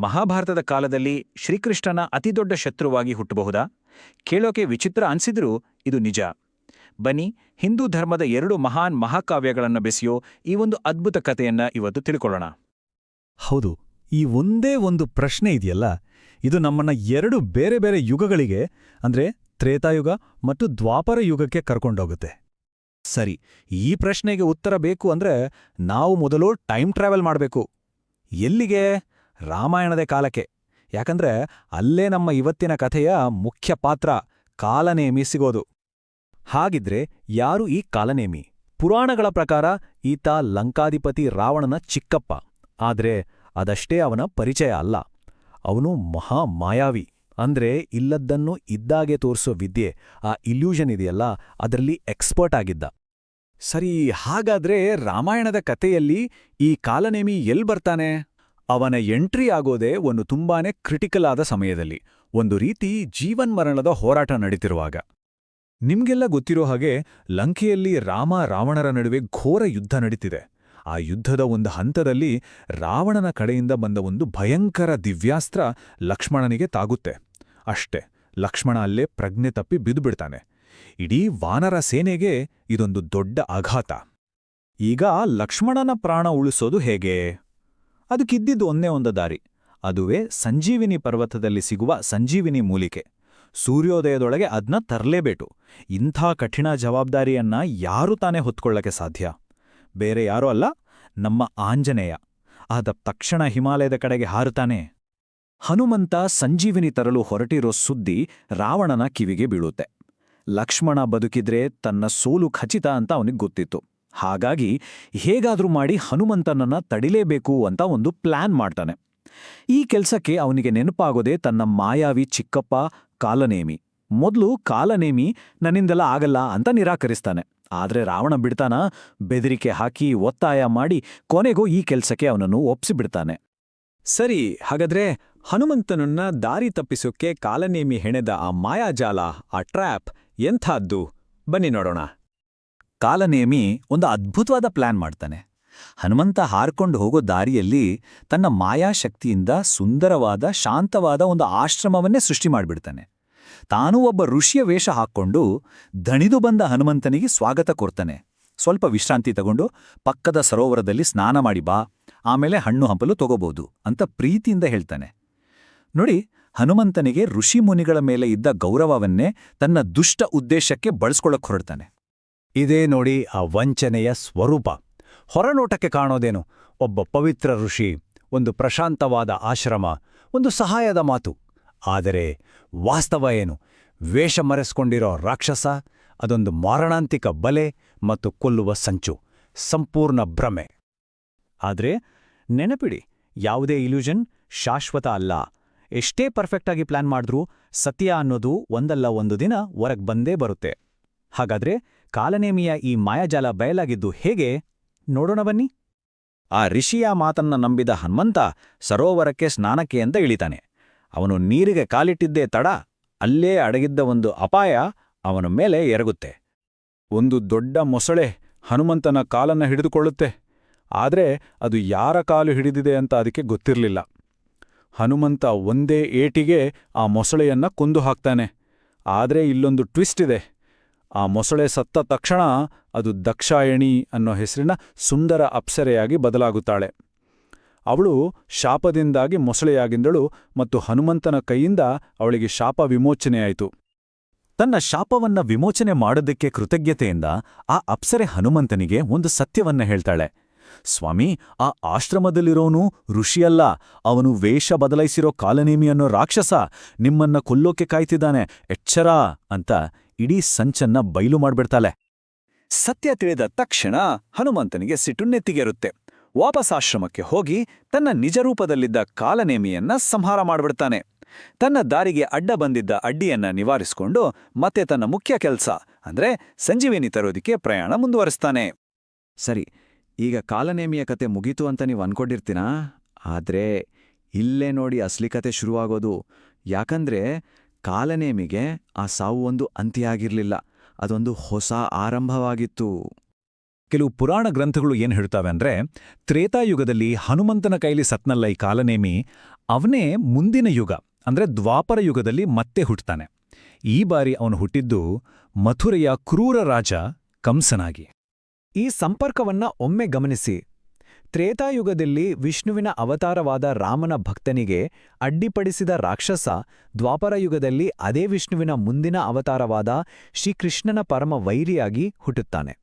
ಮಹಾಭಾರತದ ಕಾಲದಲ್ಲಿ ಶ್ರೀಕೃಷ್ಣನ ಅತಿದೊಡ್ಡ ಶತ್ರುವಾಗಿ ಹುಟ್ಟಬಹುದಾ? ಕೇಳೋಕೆ ವಿಚಿತ್ರ ಅನ್ಸಿದ್ರೂ ಇದು ನಿಜ. ಬನ್ನಿ, ಹಿಂದೂ ಧರ್ಮದ ಎರಡು ಮಹಾನ್ ಮಹಾಕಾವ್ಯಗಳನ್ನು ಬೆಸೆಯೋ ಈ ಒಂದು ಅದ್ಭುತ ಕಥೆಯನ್ನ ಇವತ್ತು ತಿಳ್ಕೊಳ್ಳೋಣ. ಹೌದು, ಈ ಒಂದೇ ಒಂದು ಪ್ರಶ್ನೆ ಇದೆಯಲ್ಲ? ಇದು ನಮ್ಮನ್ನ ಎರಡು ಬೇರೆ ಬೇರೆ ಯುಗಗಳಿಗೆ, ಅಂದ್ರೆ ತ್ರೇತಾಯುಗ ಮತ್ತು ದ್ವಾಪರ ಯುಗಕ್ಕೆ ಕರ್ಕೊಂಡೋಗುತ್ತೆ. ಸರಿ, ಈ ಪ್ರಶ್ನೆಗೆ ಉತ್ತರ ಬೇಕು ಅಂದ್ರೆ ನಾವು ಮೊದಲು ಟೈಮ್ ಟ್ರಾವೆಲ್ ಮಾಡಬೇಕು. ಎಲ್ಲಿಗೆ? ರಾಮಾಯಣದ ಕಾಲಕ್ಕೆ. ಯಾಕಂದ್ರೆ ಅಲ್ಲೇ ನಮ್ಮ ಇವತ್ತಿನ ಕಥೆಯ ಮುಖ್ಯ ಪಾತ್ರ ಕಾಲನೇಮಿ ಸಿಗೋದು. ಹಾಗಿದ್ರೆ ಯಾರು ಈ ಕಾಲನೇಮಿ? ಪುರಾಣಗಳ ಪ್ರಕಾರ ಈತ ಲಂಕಾಧಿಪತಿ ರಾವಣನ ಚಿಕ್ಕಪ್ಪ. ಆದ್ರೆ ಅದಷ್ಟೇ ಅವನ ಪರಿಚಯ ಅಲ್ಲ. ಅವನು ಮಹಾ ಮಾಯಾವಿ. ಅಂದ್ರೆ ಇಲ್ಲದ್ದನ್ನು ಇದ್ದಾಗೆ ತೋರಿಸೋ ವಿದ್ಯೆ, ಆ ಇಲ್ಯೂಷನ್ ಇದೆಯಲ್ಲ, ಅದರಲ್ಲಿ ಎಕ್ಸ್ಪರ್ಟ್ ಆಗಿದ್ದ. ಸರಿ, ಹಾಗಾದ್ರೆ ರಾಮಾಯಣದ ಕಥೆಯಲ್ಲಿ ಈ ಕಾಲನೇಮಿ ಎಲ್ಲಿ ಬರ್ತಾನೆ? ಅವನ ಎಂಟ್ರಿ ಆಗೋದೇ ಒಂದು ತುಂಬಾನೇ ಕ್ರಿಟಿಕಲ್ ಆದ ಸಮಯದಲ್ಲಿ. ಒಂದು ರೀತಿ ಜೀವನ್ಮರಣದ ಹೋರಾಟ ನಡೀತಿರುವಾಗ. ನಿಮ್ಗೆಲ್ಲ ಗೊತ್ತಿರೋ ಹಾಗೆ ಲಂಕೆಯಲ್ಲಿ ರಾಮ ರಾವಣರ ನಡುವೆ ಘೋರ ಯುದ್ಧ ನಡೀತಿದೆ. ಆ ಯುದ್ಧದ ಒಂದು ಹಂತದಲ್ಲಿ ರಾವಣನ ಕಡೆಯಿಂದ ಬಂದ ಒಂದು ಭಯಂಕರ ದಿವ್ಯಾಸ್ತ್ರ ಲಕ್ಷ್ಮಣನಿಗೆ ತಾಗುತ್ತೆ. ಅಷ್ಟೆ, ಲಕ್ಷ್ಮಣ ಅಲ್ಲೇ ಪ್ರಜ್ಞೆ ತಪ್ಪಿ ಬಿದ್ದುಬಿಡ್ತಾನೆ ಇಡೀ ವಾನರ ಸೇನೆಗೆ ಇದೊಂದು ದೊಡ್ಡ ಆಘಾತ. ಈಗ ಲಕ್ಷ್ಮಣನ ಪ್ರಾಣ ಉಳಿಸೋದು ಹೇಗೆ? ಅದಕ್ಕಿದ್ದಿದ್ದು ಒಂದೇ ಒಂದು ದಾರಿ. ಅದುವೇ ಸಂಜೀವಿನಿ ಪರ್ವತದಲ್ಲಿ ಸಿಗುವ ಸಂಜೀವಿನಿ ಮೂಲಿಕೆ. ಸೂರ್ಯೋದಯದೊಳಗೆ ಅದನ್ನ ತರಲೇಬೇಕು. ಇಂಥ ಕಠಿಣ ಜವಾಬ್ದಾರಿಯನ್ನ ಯಾರು ತಾನೇ ಹೊತ್ಕೊಳ್ಳಕ್ಕೆ ಸಾಧ್ಯ? ಬೇರೆ ಯಾರೂ ಅಲ್ಲ, ನಮ್ಮ ಆಂಜನೇಯ. ಆದ ತಕ್ಷಣ ಹಿಮಾಲಯದ ಕಡೆಗೆ ಹಾರುತ್ತಾನೆ. ಹನುಮಂತ ಸಂಜೀವಿನಿ ತರಲು ಹೊರಟಿರೋ ಸುದ್ದಿ ರಾವಣನ ಕಿವಿಗೆ ಬೀಳುತ್ತೆ. ಲಕ್ಷ್ಮಣ ಬದುಕಿದ್ರೆ ತನ್ನ ಸೋಲು ಖಚಿತ ಅಂತ ಅವನಿಗೆ ಗೊತ್ತಿತ್ತು. ಹಾಗಾಗಿ ಹೇಗಾದರೂ ಮಾಡಿ ಹನುಮಂತನನ್ನ ತಡಿಲೇಬೇಕು ಅಂತ ಒಂದು ಪ್ಲಾನ್ ಮಾಡ್ತಾನೆ. ಈ ಕೆಲಸಕ್ಕೆ ಅವನಿಗೆ ನೆನಪಾಗೋದೇ ತನ್ನ ಮಾಯಾವಿ ಚಿಕ್ಕಪ್ಪ ಕಾಲನೇಮಿ. ಮೊದಲು ಕಾಲನೇಮಿ ನನ್ನಿಂದೆಲ್ಲ ಆಗಲ್ಲ ಅಂತ ನಿರಾಕರಿಸ್ತಾನೆ. ಆದ್ರೆ ರಾವಣ ಬಿಡ್ತಾನ? ಬೆದರಿಕೆ ಹಾಕಿ ಒತ್ತಾಯ ಮಾಡಿ ಕೊನೆಗೂ ಈ ಕೆಲಸಕ್ಕೆ ಅವನನ್ನು ಒಪ್ಸಿಬಿಡ್ತಾನೆ ಸರಿ, ಹಾಗಾದ್ರೆ ಹನುಮಂತನನ್ನ ದಾರಿ ತಪ್ಪಿಸೋಕೆ ಕಾಲನೇಮಿ ಹೆಣೆದ ಆ ಮಾಯಾಜಾಲ, ಆ ಟ್ರ್ಯಾಪ್ ಎಂಥದ್ದು? ಬನ್ನಿ ನೋಡೋಣ. ಕಾಲನೇಮಿ ಒಂದು ಅದ್ಭುತವಾದ ಪ್ಲಾನ್ ಮಾಡ್ತಾನೆ. ಹನುಮಂತ ಹಾರ್ಕೊಂಡು ಹೋಗೋ ದಾರಿಯಲ್ಲಿ ತನ್ನ ಮಾಯಾಶಕ್ತಿಯಿಂದ ಸುಂದರವಾದ, ಶಾಂತವಾದ ಒಂದು ಆಶ್ರಮವನ್ನೇ ಸೃಷ್ಟಿ ಮಾಡಿಬಿಡ್ತಾನೆ. ತಾನೂ ಒಬ್ಬ ಋಷಿಯ ವೇಷ ಹಾಕ್ಕೊಂಡು ದಣಿದು ಬಂದ ಹನುಮಂತನಿಗೆ ಸ್ವಾಗತ ಕೊರ್ತಾನೆ ಸ್ವಲ್ಪ ವಿಶ್ರಾಂತಿ ತಗೊಂಡು ಪಕ್ಕದ ಸರೋವರದಲ್ಲಿ ಸ್ನಾನ ಮಾಡಿ ಬಾ, ಆಮೇಲೆ ಹಣ್ಣು ಹಂಪಲು ತಗೋಬಹುದು ಅಂತ ಪ್ರೀತಿಯಿಂದ ಹೇಳ್ತಾನೆ. ನೋಡಿ, ಹನುಮಂತನಿಗೆ ಋಷಿ ಮುನಿಗಳ ಮೇಲೆ ಇದ್ದ ಗೌರವವನ್ನೇ ತನ್ನ ದುಷ್ಟ ಉದ್ದೇಶಕ್ಕೆ ಬಳಸ್ಕೊಳ್ಳಕ್ ಹೊರಡ್ತಾನೆ. ಇದೇ ನೋಡಿ ಆ ವಂಚನೆಯ ಸ್ವರೂಪ. ಹೊರನೋಟಕ್ಕೆ ಕಾಣೋದೇನು? ಒಬ್ಬ ಪವಿತ್ರ ಋಷಿ, ಒಂದು ಪ್ರಶಾಂತವಾದ ಆಶ್ರಮ, ಒಂದು ಸಹಾಯದ ಮಾತು. ಆದರೆ ವಾಸ್ತವ ಏನು? ವೇಷ ಮರೆಸ್ಕೊಂಡಿರೋ ರಾಕ್ಷಸ, ಅದೊಂದು ಮಾರಣಾಂತಿಕ ಬಲೆ ಮತ್ತು ಕೊಲ್ಲುವ ಸಂಚು, ಸಂಪೂರ್ಣ ಭ್ರಮೆ. ಆದರೆ ನೆನಪಿಡಿ, ಯಾವುದೇ ಇಲ್ಯೂಷನ್ ಶಾಶ್ವತ ಅಲ್ಲ. ಎಷ್ಟೇ ಪರ್ಫೆಕ್ಟಾಗಿ ಪ್ಲಾನ್ ಮಾಡಿದ್ರೂ ಸತ್ಯ ಅನ್ನೋದು ಒಂದಲ್ಲ ಒಂದು ದಿನ ಹೊರಗೆ ಬಂದೇ ಬರುತ್ತೆ. ಹಾಗಾದ್ರೆ ಕಾಲನೇಮಿಯ ಈ ಮಾಯಾಜಾಲ ಬಯಲಾಗಿದ್ದು ಹೇಗೆ? ನೋಡೋಣ ಬನ್ನಿ. ಆ ಋಷಿಯ ಮಾತನ್ನ ನಂಬಿದ ಹನುಮಂತ ಸರೋವರಕ್ಕೆ ಸ್ನಾನಕ್ಕೆ ಅಂತ ಇಳಿತಾನೆ. ಅವನು ನೀರಿಗೆ ಕಾಲಿಟ್ಟಿದ್ದೇ ತಡ, ಅಲ್ಲೇ ಅಡಗಿದ್ದ ಒಂದು ಅಪಾಯ ಅವನ ಮೇಲೆ ಎರಗುತ್ತೆ. ಒಂದು ದೊಡ್ಡ ಮೊಸಳೆ ಹನುಮಂತನ ಕಾಲನ್ನ ಹಿಡಿದುಕೊಳ್ಳುತ್ತೆ. ಆದ್ರೆ ಅದು ಯಾರ ಕಾಲು ಹಿಡಿದಿದೆ ಅಂತ ಅದಕ್ಕೆ ಗೊತ್ತಿರಲಿಲ್ಲ. ಹನುಮಂತ ಒಂದೇ ಏಟಿಗೆ ಆ ಮೊಸಳೆಯನ್ನ ಕೊಂದು ಹಾಕ್ತಾನೆ. ಆದ್ರೆ ಇಲ್ಲೊಂದು ಟ್ವಿಸ್ಟ್ ಇದೆ. ಆ ಮೊಸಳೆ ಸತ್ತ ತಕ್ಷಣ ಅದು ದಕ್ಷಾಯಣಿ ಅನ್ನೋ ಹೆಸರಿನ ಸುಂದರ ಅಪ್ಸರೆಯಾಗಿ ಬದಲಾಗುತ್ತಾಳೆ. ಅವಳು ಶಾಪದಿಂದಾಗಿ ಮೊಸಳೆಯಾಗಿಂದಳು ಮತ್ತು ಹನುಮಂತನ ಕೈಯಿಂದ ಅವಳಿಗೆ ಶಾಪ ವಿಮೋಚನೆಯಾಯಿತು. ತನ್ನ ಶಾಪವನ್ನ ವಿಮೋಚನೆ ಮಾಡೋದಕ್ಕೆ ಕೃತಜ್ಞತೆಯಿಂದ ಆ ಅಪ್ಸರೆ ಹನುಮಂತನಿಗೆ ಒಂದು ಸತ್ಯವನ್ನ ಹೇಳ್ತಾಳೆ. ಸ್ವಾಮಿ, ಆ ಆಶ್ರಮದಲ್ಲಿರೋನು ಋಷಿಯಲ್ಲ, ಅವನು ವೇಷ ಬದಲಾಯಿಸಿರೋ ಕಾಲನೇಮಿ ಅನ್ನೋ ರಾಕ್ಷಸ, ನಿಮ್ಮನ್ನ ಕೊಲ್ಲೋಕೆ ಕಾಯ್ತಿದ್ದಾನೆ, ಎಚ್ಚರ ಅಂತ ಇಡೀ ಸಂಚನ್ನ ಬಯಲು ಮಾಡ್ಬಿಡ್ತಾಳೆ. ಸತ್ಯ ತಿಳಿದ ತಕ್ಷಣ ಹನುಮಂತನಿಗೆ ಸಿಟ್ಟು ನೆತ್ತಿಗೇರುತ್ತೆ ವಾಪಸಾಶ್ರಮಕ್ಕೆ ಹೋಗಿ ತನ್ನ ನಿಜರೂಪದಲ್ಲಿದ್ದ ಕಾಲನೇಮಿಯನ್ನ ಸಂಹಾರ ಮಾಡ್ಬಿಡ್ತಾನೆ. ತನ್ನ ದಾರಿಗೆ ಅಡ್ಡ ಬಂದಿದ್ದ ಅಡ್ಡಿಯನ್ನ ನಿವಾರಿಸಿಕೊಂಡು ಮತ್ತೆ ತನ್ನ ಮುಖ್ಯ ಕೆಲ್ಸ, ಅಂದ್ರೆ ಸಂಜೀವಿನಿ ತರೋದಿಕ್ಕೆ ಪ್ರಯಾಣ ಮುಂದುವರಿಸ್ತಾನೆ. ಸರಿ ಈಗ ಕಾಲನೇಮಿಯ ಕತೆ ಮುಗೀತು ಅಂತ ನೀವು ಅನ್ಕೊಂಡಿರ್ತೀನಾ ಆದ್ರೆ ಇಲ್ಲೇ ನೋಡಿ ಅಸಲಿ ಕತೆ ಶುರುವಾಗೋದು. ಯಾಕಂದ್ರೆ ಕಾಲನೇಮಿಗೆ ಆ ಸಾವು ಒಂದು ಅಂತ್ಯ ಆಗಿರಲಿಲ್ಲ ಅದೊಂದು ಹೊಸ ಆರಂಭವಾಗಿತ್ತು. ಕೆಲವು ಪುರಾಣ ಗ್ರಂಥಗಳು ಏನು ಹೇಳ್ತಾವೆ ಅಂದರೆ, ತ್ರೇತಾಯುಗದಲ್ಲಿ ಹನುಮಂತನ ಕೈಲಿ ಸತ್ನಲ್ಲ ಈ ಕಾಲನೇಮಿ, ಅವನೇ ಮುಂದಿನ ಯುಗ, ಅಂದ್ರೆ ದ್ವಾಪರ ಯುಗದಲ್ಲಿ ಮತ್ತೆ ಹುಟ್ಟುತ್ತಾನೆ ಈ ಬಾರಿ ಅವನು ಹುಟ್ಟಿದ್ದು ಮಥುರೆಯ ಕ್ರೂರ ರಾಜ ಕಂಸನಾಗಿ. ಈ ಸಂಪರ್ಕವನ್ನ ಒಮ್ಮೆ ಗಮನಿಸಿ. ತ್ರೇತಾಯುಗದಲ್ಲಿ ವಿಷ್ಣುವಿನ ಅವತಾರವಾದ ರಾಮನ ಭಕ್ತನಿಗೆ ಅಡ್ಡಿಪಡಿಸಿದ ರಾಕ್ಷಸ ದ್ವಾಪರಯುಗದಲ್ಲಿ ಅದೇ ವಿಷ್ಣುವಿನ ಮುಂದಿನ ಅವತಾರವಾದ ಶ್ರೀಕೃಷ್ಣನ ಪರಮ ವೈರಿಯಾಗಿ ಹುಟ್ಟುತ್ತಾನೆ.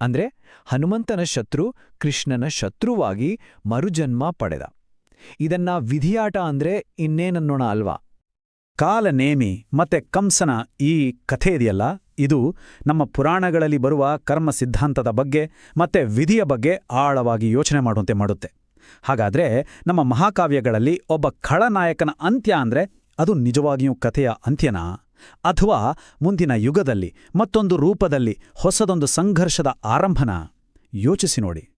ಅಂದ್ರೆ ಹನುಮಂತನ ಶತ್ರು ಕೃಷ್ಣನ ಶತ್ರುವಾಗಿ ಮರುಜನ್ಮ ಪಡೆದ. ಇದನ್ನ ವಿಧಿಯಾಟ ಅಂದ್ರೆ ಇನ್ನೇನನ್ನೋಣ ಅಲ್ವಾ? ಕಾಲನೇಮಿ ಮತ್ತೆ ಕಂಸನ ಈ ಕಥೆ ಇದೆಯಲ್ಲ? ಇದು ನಮ್ಮ ಪುರಾಣಗಳಲ್ಲಿ ಬರುವ ಕರ್ಮ ಸಿದ್ಧಾಂತದ ಬಗ್ಗೆ ಮತ್ತೆ ವಿಧಿಯ ಬಗ್ಗೆ ಆಳವಾಗಿ ಯೋಚನೆ ಮಾಡುವಂತೆ ಮಾಡುತ್ತೆ. ಹಾಗಾದ್ರೆ ನಮ್ಮ ಮಹಾಕಾವ್ಯಗಳಲ್ಲಿ ಒಬ್ಬ ಖಳನಾಯಕನ ಅಂತ್ಯ ಅಂದ್ರೆ ಅದು ನಿಜವಾಗಿಯೂ ಕಥೆಯ ಅಂತ್ಯನಾ? ಅಥವಾ ಮುಂದಿನ ಯುಗದಲ್ಲಿ ಮತ್ತೊಂದು ರೂಪದಲ್ಲಿ ಹೊಸದೊಂದು ಸಂಘರ್ಷದ ಆರಂಭನ? ಯೋಚಿಸಿ ನೋಡಿ.